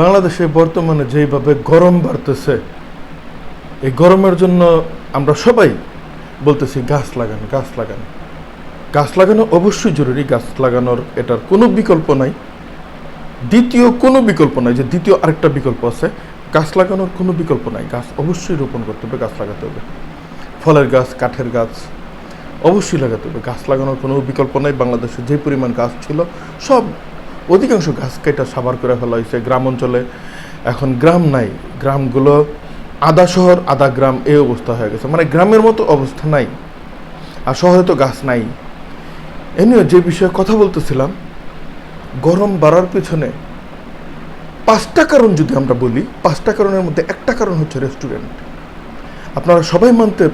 বাংলাদেশে বর্তমানে যেভাবে গরম বাড়তেছে, এই গরমের জন্য আমরা সবাই বলতেছি গাছ লাগান গাছ লাগান। গাছ লাগানো অবশ্যই জরুরি, গাছ লাগানোর এটার কোনো বিকল্প নাই। দ্বিতীয় কোনো বিকল্প নাই, যে দ্বিতীয় আরেকটা বিকল্প আছে, গাছ লাগানোর কোনো বিকল্প নাই। গাছ অবশ্যই রোপণ করতে হবে, গাছ লাগাতে হবে। ফলের গাছ, কাঠের গাছ অবশ্যই লাগাতে হবে। গাছ লাগানোর কোনো বিকল্প নাই। বাংলাদেশে যে পরিমাণ গাছ ছিল, সব অধিকাংশ গাছ কেটে সাবার করে ফেলা হয়েছে গ্রাম অঞ্চলে। এখন গ্রাম নাই। গ্রামগুলো আধা শহর, আধা গ্রাম এই অবস্থা হয়ে গেছে। মানে গ্রামের মতো অবস্থা নাই। আর শহরে তো গাছ নাই। এমনিও যে বিষয়ে কথা বলতেছিলাম, গরম বাড়ার পিছনে পাঁচটা কারণ যদি আমরা বলি, পাঁচটা কারণের মধ্যে একটা কারণ হচ্ছে রেস্টুরেন্ট আপনারা সবাই মানতে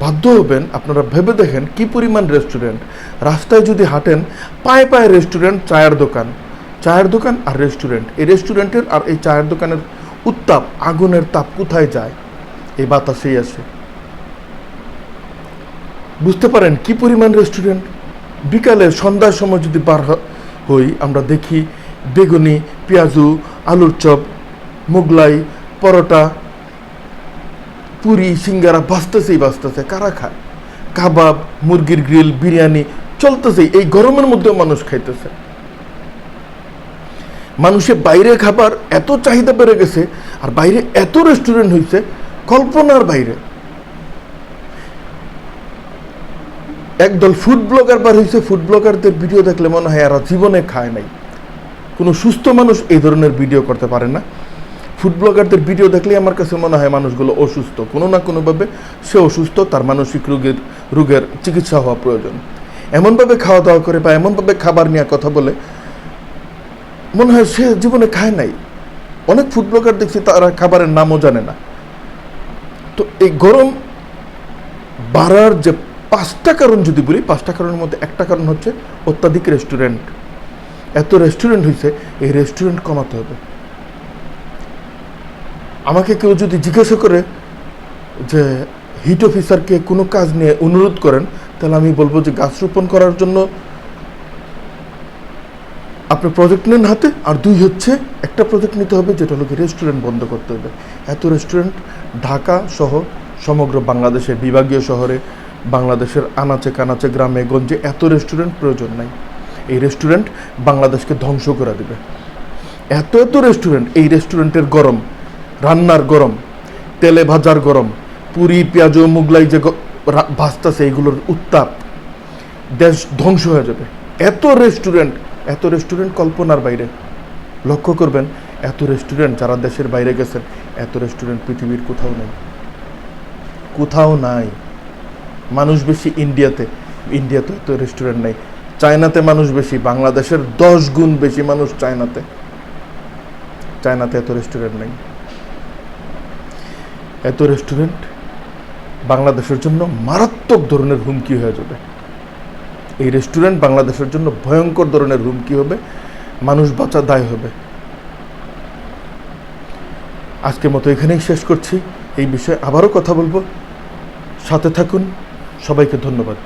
বাধ্য হবেন, আপনারা ভেবে দেখেন কি পরিমাণ রেস্টুরেন্ট রাস্তায় যদি হাঁটেন, পায়ে পায়ে রেস্টুরেন্ট চায়ের দোকান। চায়ের দোকান আর রেস্টুরেন্ট এই রেস্টুরেন্টের আর এই চায়ের দোকানের উত্তাপ, আগুনের তাপ কোথায় যায়? এই বাতাসেই আসে বুঝতে পারেন কি পরিমাণ রেস্টুরেন্ট বিকালে সন্ধ্যার সময় যদি বার হই, আমরা দেখি বেগুনি, পেঁয়াজু, আলুর চপ, মোগলাই, পরোটা পুরি, সিঙ্গারা বাঁচতেছেই বাঁচতেছে কারা খায়? কাবাব, মুরগির গ্রিল, বিরিয়ানি চলতেছে এই গরমের মধ্যেও মানুষ খাইতেছে। মানুষের বাইরে খাবার এত চাহিদা বেড়ে গেছে, আর বাইরে এত রেস্টুরেন্ট হয়েছে কল্পনার বাইরে। একদল ফুড ব্লগার বার হয়েছে ফুড ব্লগারদের ভিডিও দেখলে মনে হয় এরা জীবনে খায় নাই। কোনো সুস্থ মানুষ এই ধরনের ভিডিও করতে পারে না। ফুড ব্লগারদের ভিডিও দেখলেই আমার কাছে মনে হয় মানুষগুলো অসুস্থ। কোনো না কোনোভাবে সে অসুস্থ, তার মানসিক রোগের রোগের চিকিৎসা হওয়া প্রয়োজন। এমনভাবে খাওয়া দাওয়া করে বা এমনভাবে খাবার নিয়ে কথা বলে, মনে হয় সে জীবনে খায় নাই। অনেক ফুড ব্লগার দেখছি তারা খাবারের নামও জানে না। তো এই গরম বাড়ার যে পাঁচটা কারণ যদি বলি, পাঁচটা কারণের মধ্যে একটা কারণ হচ্ছে অত্যাধিক রেস্টুরেন্ট এত রেস্টুরেন্ট হয়েছে এই রেস্টুরেন্ট কমাতে হবে। আমাকে কেউ যদি জিজ্ঞাসা করে যে হিট অফিসারকে কোনো কাজ নিয়ে অনুরোধ করেন, তাহলে আমি বলব যে, গাছ রোপণ করার জন্য আপনি প্রজেক্ট নেন হাতে, আর দুই হচ্ছে একটা প্রজেক্ট নিতে হবে, যেটা হলো রেস্টুরেন্ট বন্ধ করতে হবে। এত রেস্টুরেন্ট ঢাকা সহ সমগ্র বাংলাদেশের, বিভাগীয় শহরে, বাংলাদেশের আনাচে কানাচে গ্রামে, গঞ্জে এত রেস্টুরেন্ট প্রয়োজন নাই। এই রেস্টুরেন্ট বাংলাদেশকে ধ্বংস করে দেবে। এত এত রেস্টুরেন্ট এই রেস্টুরেন্টের গরম। রান্নার গরম, তেলে ভাজার গরম, পুরি, পেঁয়াজ, মুগলাই যে ভাজতাছে এইগুলোর উত্তাপ দেশ ধ্বংস হয়ে যাবে। এত রেস্টুরেন্ট এত রেস্টুরেন্ট কল্পনার বাইরে। লক্ষ্য করবেন, এত রেস্টুরেন্ট যারা দেশের বাইরে গেছেন, এত রেস্টুরেন্ট পৃথিবীর কোথাও নেই। কোথাও নাই। মানুষ বেশি ইন্ডিয়াতে ইন্ডিয়াতে এত রেস্টুরেন্ট নেই। চায়নাতে মানুষ বেশি, বাংলাদেশের দশ গুণ বেশি মানুষ চায়নাতে চায়নাতে এত রেস্টুরেন্ট নেই। এত রেস্টুরেন্ট বাংলাদেশের জন্য মারাত্মক ধরনের হুমকি হয়ে যাবে। এই রেস্টুরেন্ট বাংলাদেশের জন্য ভয়ঙ্কর ধরনের হুমকি হবে, মানুষ বাঁচা দায় হবে। আজকের মতো এখানেই শেষ করছি। এই বিষয়ে আবারও কথা বলব। সাথে থাকুন। সবাইকে ধন্যবাদ।